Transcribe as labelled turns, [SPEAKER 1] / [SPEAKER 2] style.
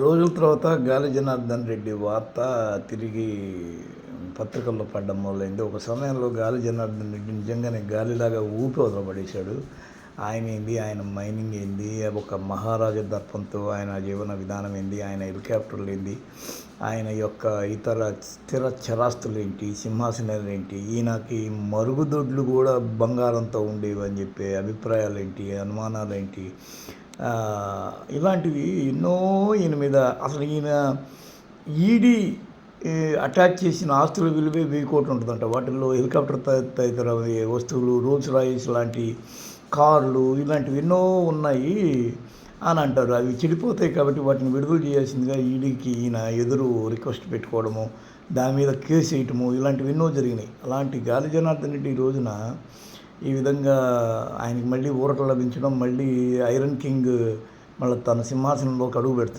[SPEAKER 1] రోజుల తర్వాత గాలి జనార్దన్ రెడ్డి వార్త తిరిగి పత్రికల్లో పడ్డం మొదలైంది ఒక సమయంలో గాలి జనార్దన్ రెడ్డి నిజంగానే గాలిలాగా ఊపి వదలబడేశాడు. ఆయన ఏంది? ఆయన మైనింగ్ ఏంది? ఒక మహారాజ దర్పంతో ఆయన జీవన విధానం ఏంది? ఆయన హెలికాప్టర్లు ఏంది? ఆయన యొక్క ఇతర స్థిర చరాస్తులు ఏంటి? సింహాసనాలు ఏంటి? ఈయనకి మరుగుదొడ్లు కూడా బంగారంతో ఉండేవి అని చెప్పే అభిప్రాయాలు ఏంటి? అనుమానాలు ఏంటి? ఇలాంటివి ఎన్నో ఈయన మీద అసలు ఈయన ఈడీ అటాచ్ చేసిన ఆస్తుల విలువే వెయ్యి కోట్లు ఉంటుందంట. వాటిల్లో హెలికాప్టర్ తదితర వస్తువులు రోల్స్ రాయిస్ లాంటి కార్లు ఇలాంటివి ఎన్నో ఉన్నాయి అని అంటారు. అవి చెడిపోతాయి కాబట్టి వాటిని విడుదల చేయాల్సిందిగా ఈడీకి ఈయన ఎదురు రిక్వెస్ట్ పెట్టుకోవడము దాని మీద కేసు వేయటము ఇలాంటివి ఎన్నో జరిగినాయి. అలాంటి గాలి జనార్దన్ రెడ్డి ఈ రోజున ఈ విధంగా ఆయనకి మళ్ళీ ఊరట లభించడం మళ్ళీ ఐరన్ కింగ్ మళ్ళీ తన సింహాసనంలోకి అడుగు పెడుతున్నాడు.